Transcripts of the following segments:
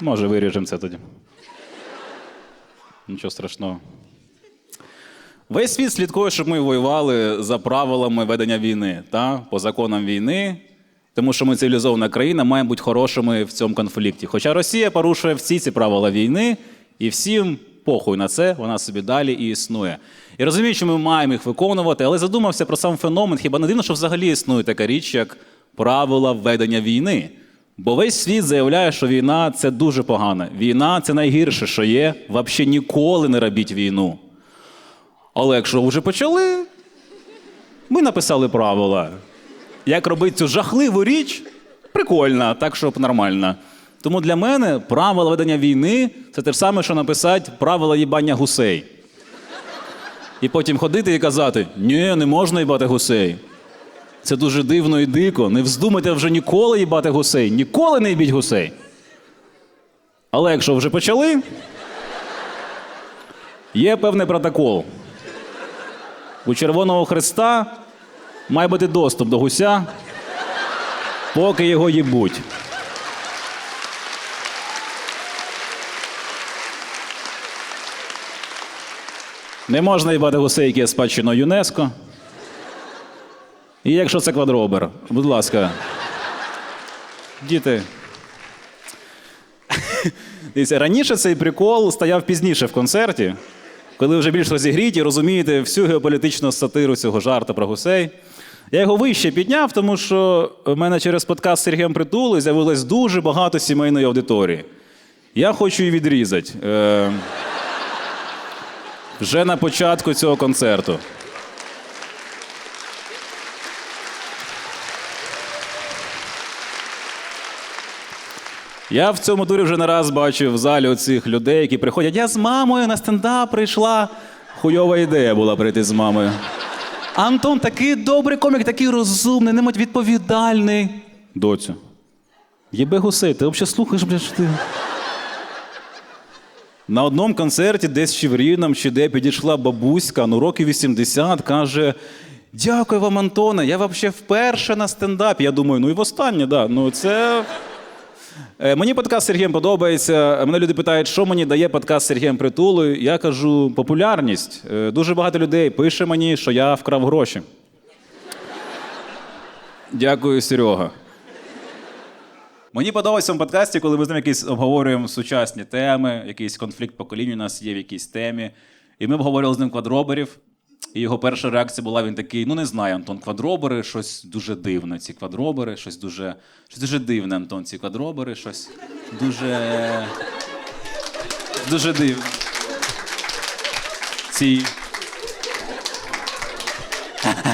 Може, виріжемо це тоді. Нічого страшного. Весь світ слідкує, щоб ми воювали за правилами ведення війни, та? по законам війни, тому що ми цивілізована країна, маємо бути хорошими в цьому конфлікті. Хоча Росія порушує всі ці правила війни, і всім похуй на це, вона собі далі і існує. І розумію, що ми маємо їх виконувати, але задумався про сам феномен. Хіба не дивно, що взагалі існує така річ, як правила ведення війни? Бо весь світ заявляє, що війна це дуже погано. Війна це найгірше, що є. Взагалі ніколи не робіть війну. Але якщо вже почали, ми написали правила. Як робити цю жахливу річ, прикольно, так щоб нормально. Тому для мене правила ведення війни це те ж саме, що написати правила їбання гусей. І потім ходити і казати: ні, не можна їбати гусей. Це дуже дивно і дико. Не вздумайте вже ніколи їбати гусей. Ніколи не їбіть гусей. Але якщо вже почали, є певний протокол. У Червоного Христа має бути доступ до гуся, поки його їбуть. Не можна їбати гусей, які є спадщиною ЮНЕСКО. І якщо це квадробер, будь ласка. Діти. Раніше цей прикол стояв пізніше в концерті, коли вже більш розігріті, розумієте всю геополітичну сатиру цього жарту про гусей. Я його вище підняв, тому що в мене через подкаст з Сергієм Притулою з'явилось дуже багато сімейної аудиторії. Я хочу її відрізати. Е, вже на початку цього концерту. Я в цьому турі вже не раз бачив в залі оцих людей, які приходять. Я з мамою на стендап прийшла. Хуйова ідея була прийти з мамою. Антон такий добрий комік, такий розумний, немать відповідальний. Доцю. Єбе гусей, ти взагалі слухаєш, бля, ти. На одному концерті, десь чи в Рівному, чи де підійшла бабуська, ну років 80, каже: Дякую вам, Антоне, я взагалі вперше на стендапі. Я думаю, ну і востаннє, да. Ну це. Е, Мені подкаст з Сергієм подобається. Мене люди питають, що мені дає подкаст з Сергієм Притулою. Я кажу, популярність. Е, Дуже багато людей пише мені, що я вкрав гроші. Дякую, Серега. Мені подобається в подкасті, коли ми з ним якісь обговорюємо сучасні теми, якийсь конфлікт поколінь у нас є в якійсь темі. І ми обговорювали з ним квадроберів. І його перша реакція була: він такий: ну не знаю, Антон, квадробери, щось дуже дивне. Ці квадробери, щось дуже, щось дуже дивне, Антон, ці квадробери, щось дуже. Дуже дивне. Ці.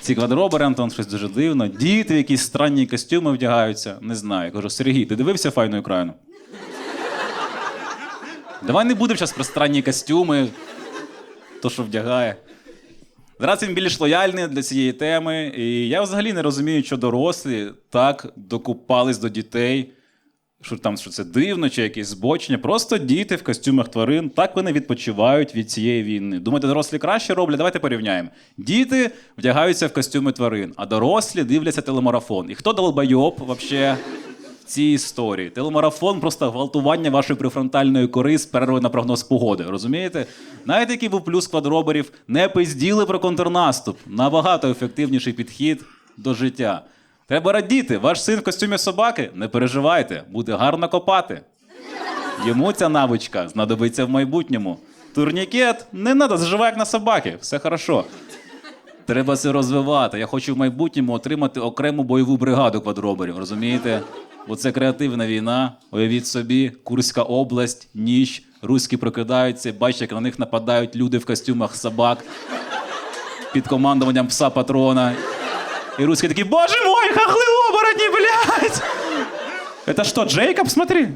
Ці квадробери, Антон, щось дуже дивно. Діти якісь странні костюми вдягаються. Не знаю. Я кажу, Сергій, ти дивився файну Україну? Давай не будемо зараз про странні костюми, то, що вдягає. Зараз він більш лояльний для цієї теми. І я взагалі не розумію, що дорослі так докупались до дітей, що там що це дивно, чи якесь збочення. Просто діти в костюмах тварин, так вони відпочивають від цієї війни. Думаєте, дорослі краще роблять? Давайте порівняємо. Діти вдягаються в костюми тварин, а дорослі дивляться телемарафон. І хто долбайоб вообще цій історії? Телемарафон просто гвалтування вашої префронтальної кори з перерви на прогноз погоди. Розумієте? Знаєте, який був плюс квадроберів? Не пизділи про контрнаступ. Набагато ефективніший підхід до життя. Треба радіти. Ваш син в костюмі собаки? Не переживайте, буде гарно копати. Йому ця навичка знадобиться в майбутньому. Турнікет не треба, заживай як на собаки, все хорошо. Треба це розвивати. Я хочу в майбутньому отримати окрему бойову бригаду квадроберів, розумієте? Бо це креативна війна. Уявіть собі, Курська область, ніч, руські прокидаються, бачать, як на них нападають люди в костюмах собак під командуванням пса патрона. И русские такие, боже мой, хохлы оборотни, блядь! Это что, Джейкоб, смотри?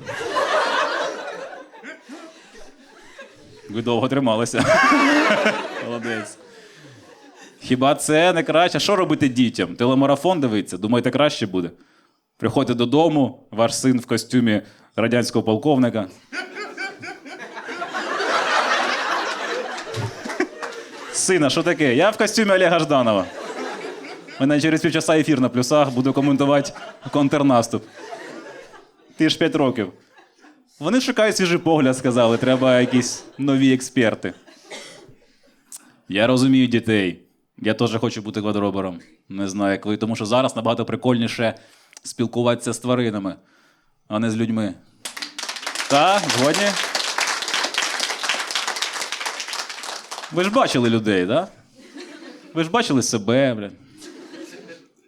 Ви довго трималися. Молодець. Хіба це не краще? Що робити дітям? Телемарафон дивиться? Думаєте, краще буде? Приходите додому, ваш син в костюмі радянського полковника. Сина, що таке? Я в костюмі Олега Жданова. Мене через півчаса ефір на плюсах, буду коментувати контрнаступ. Ти ж 5 років. Вони шукають свіжий погляд, сказали, треба якісь нові експерти. Я розумію дітей. Я теж хочу бути квадробером. Не знаю, як ви, тому що зараз набагато прикольніше спілкуватися з тваринами, а не з людьми. Так, згодні? Ви ж бачили людей, так? Ви ж бачили себе, блядь.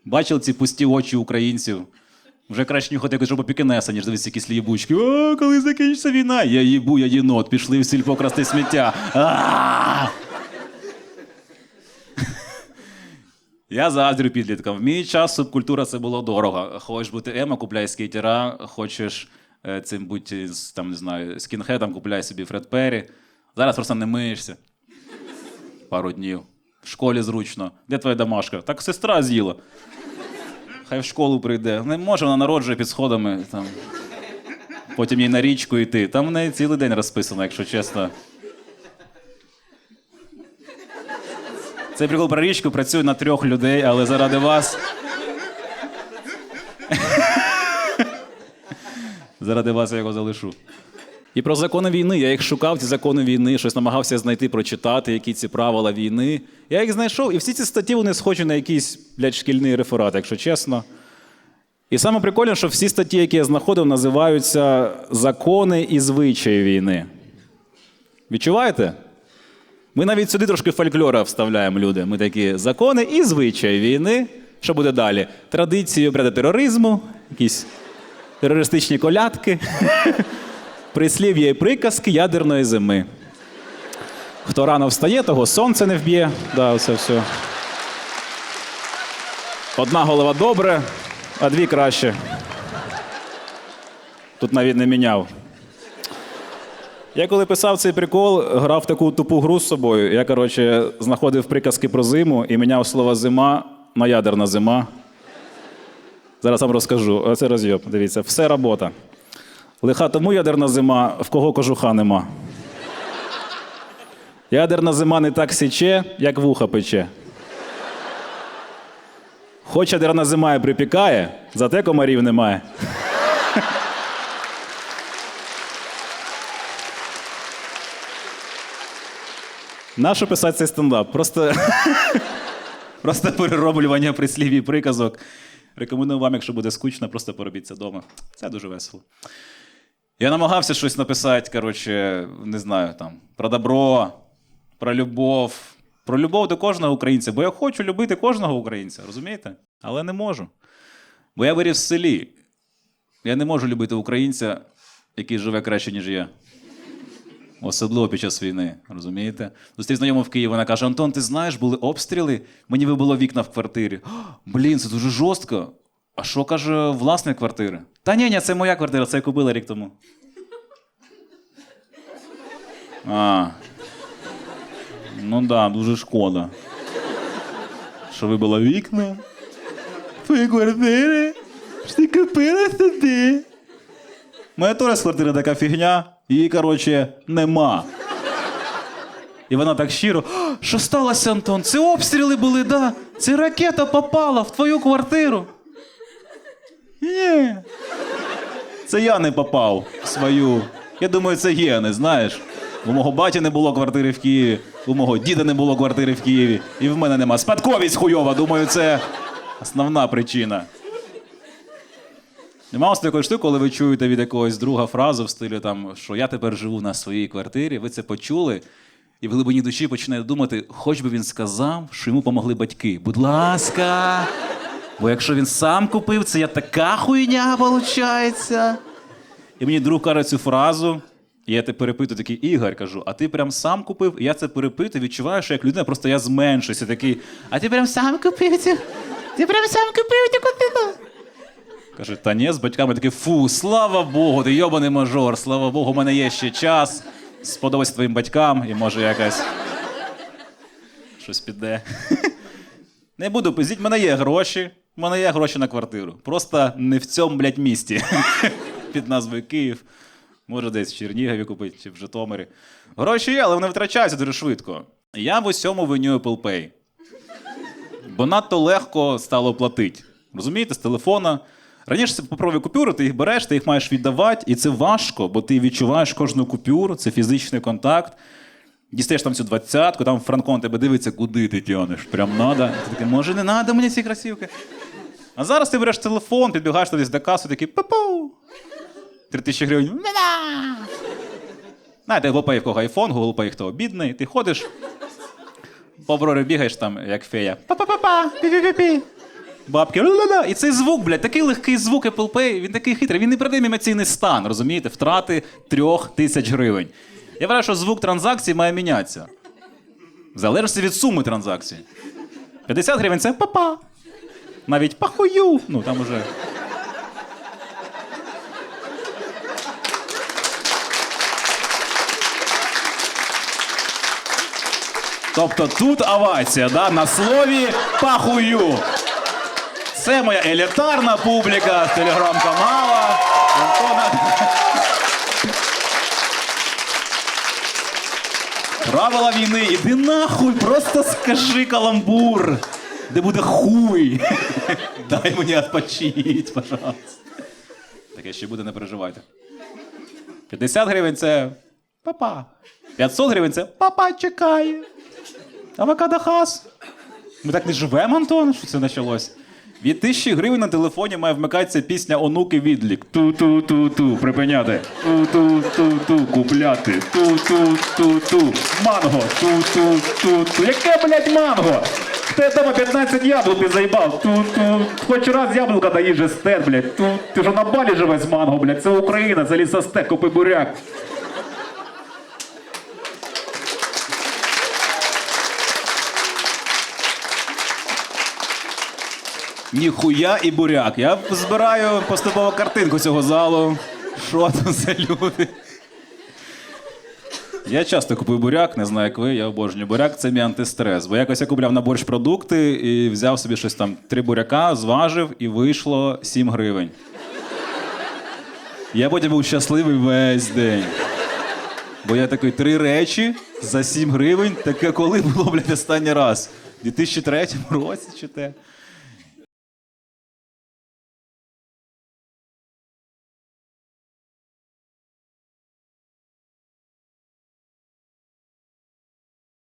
Бачили ці пусті очі українців. Вже краще нюхати якось жопу пікінеса, ніж дивитися якісь лієбучки. О, коли закінчиться війна? Я їбу, я єнот, пішли в сільпо красти сміття. А! Я заздрю підліткам. В мій час субкультура це було дорого. Хочеш бути емо, купляй скейтера, хочеш е, цим бути з, там, не знаю, скінхедом, купляй собі Фред Перрі. Зараз просто не миєшся. Пару днів. В школі зручно. Де твоя домашка? Так сестра з'їла. Хай в школу прийде. Не може, вона народжує під сходами. Там. Потім їй на річку йти. Там в неї цілий день розписано, якщо чесно. Цей прикол про річку працює на трьох людей, але заради вас. заради вас я його залишу. І про закони війни. Я їх шукав, ці закони війни, щось намагався знайти, прочитати, які ці правила війни. Я їх знайшов, і всі ці статті вони схожі на якийсь, блядь, шкільний реферат, якщо чесно. І саме прикольне, що всі статті, які я знаходив, називаються Закони і звичаї війни. Відчуваєте? Ми навіть сюди трошки фольклора вставляємо люди. Ми такі закони і звичаї війни. Що буде далі? Традиції обряди тероризму, якісь терористичні колядки, прислів'я і приказки ядерної зими. Хто рано встає, того сонце не вб'є. Да, оце все. Одна голова добре, а дві краще. Тут навіть не міняв. Я коли писав цей прикол, грав таку тупу гру з собою. Я, коротше, знаходив приказки про зиму і міняв слово зима на ядерна зима. Зараз вам розкажу. Оце розйоб. Дивіться, все робота. Лиха тому ядерна зима, в кого кожуха нема. Ядерна зима не так січе, як вуха пече. Хоч ядерна зима і припікає, зате комарів немає. Нащо писати цей стендап? Просто, просто перероблювання прислів і приказок. Рекомендую вам, якщо буде скучно, просто поробіть це вдома. Це дуже весело. Я намагався щось написати, коротше, не знаю, там, про добро, про любов. Про любов до кожного українця, бо я хочу любити кожного українця, розумієте? Але не можу. Бо я виріс в селі. Я не можу любити українця, який живе краще, ніж я. Особливо під час війни, розумієте? Зустрів знайому в Києві, вона каже: Антон, ти знаєш, були обстріли, мені вибило вікна в квартирі. Блін, це дуже жорстко. А що каже власник квартири? Та ні, ні, це моя квартира, це я купила рік тому. А. Ну так, да, дуже шкода. Що вибило вікна? Твої квартири? Що ти купила собі? Моя теж квартира така фігня, її, коротше, нема. І вона так щиро. Що сталося, Антон? Це обстріли були, да? Це ракета попала в твою квартиру. Ні. Це я не попав в свою. Я думаю, це гени, знаєш. У мого баті не було квартири в Києві, у мого діда не було квартири в Києві, і в мене нема. Спадковість хуйова, думаю, це основна причина. Нема такої штуки, коли ви чуєте від якогось друга фразу в стилі, там, що я тепер живу на своїй квартирі, ви це почули, і в глибині душі починаєте думати, хоч би він сказав, що йому помогли батьки. Будь ласка. Бо якщо він сам купив, це я така хуйня, виходить. І мені друг каже цю фразу, і я те перепитую такий Ігор, кажу, а ти прям сам купив? І я це перепитую, відчуваю, що як людина, просто я зменшуюся. Такий, а ти прям сам купив? цю? Ти прям сам купив цю квартиру? Каже, та ні, з батьками такий, фу, слава Богу, ти йобаний мажор, слава Богу, у мене є ще час. Сподобайся твоїм батькам і може якась щось піде. Не буду пиздіть, в мене є гроші. В мене є гроші на квартиру. Просто не в цьому, блядь, місті. Під назвою Київ. Може, десь в Чернігові купити чи в Житомирі. Гроші є, але вони витрачаються дуже швидко. Я в усьому виню Apple Pay. Бо надто легко стало платити. Розумієте, з телефона. Раніше це купюри, ти їх береш, ти їх маєш віддавати, і це важко, бо ти відчуваєш кожну купюру, це фізичний контакт. Дістаєш там цю двадцятку, там Франкон тебе дивиться, куди ти тянеш. Прям надо. Ти такий, може, не надо мені ці красивки. А зараз ти береш телефон, підбігаєш туди до касу, такий пу-пу. Три тисячі гривень. «Ля-ля». Знаєте, глупає в кого айфон, глупає хто бідний. Ти ходиш, по Аврорі бігаєш там, як фея. Па-па-па-па, пі-пі-пі-пі. Бабки, ла-ла-ла. І цей звук, блядь, такий легкий звук Apple Pay, він такий хитрий, він не передає емоційний стан, розумієте? Втрати трьох тисяч гривень. Я вважаю, що звук транзакції має мінятися. В залежності від суми транзакції. 50 гривень це папа. Навіть пахую. Ну там уже. Тобто тут овація, да? на слові пахую. Це моя елітарна публіка з телеграм-канала. Антона. Правила війни, іди нахуй, просто скажи каламбур, де буде хуй. Дай мені відпочить, пожалуйста. Таке ще буде, не переживайте. 50 гривень це папа. 500 гривень це папа чекає. Авокадо хас. Ми так не живемо, Антон, що це почалось. Від тисячі гривень на телефоні має вмикатися пісня онуки відлік. Ту-ту-ту-ту, припиняти. Ту-ту-ту-ту, купляти. Ту-ту-ту-ту. Манго. Ту-ту-ту-ту. Яке, блядь, манго? Ти дома 15 яблук ти заїбав. Ту-ту. Хоч раз яблука доїжджи стет, блядь. Ту. Ти ж на балі живе з манго, блядь. Це Україна, це лісостек, купи буряк. Ніхуя і буряк. Я збираю поступово картинку цього залу. Що там за люди? Я часто купую буряк, не знаю, як ви, я обожнюю буряк, це мій антистрес. Бо якось я купляв на борщ продукти і взяв собі щось там три буряка, зважив і вийшло 7 гривень. Я потім був щасливий весь день. Бо я такий три речі за 7 гривень. Таке коли було, блядь, останній раз? У 2003 році чи те?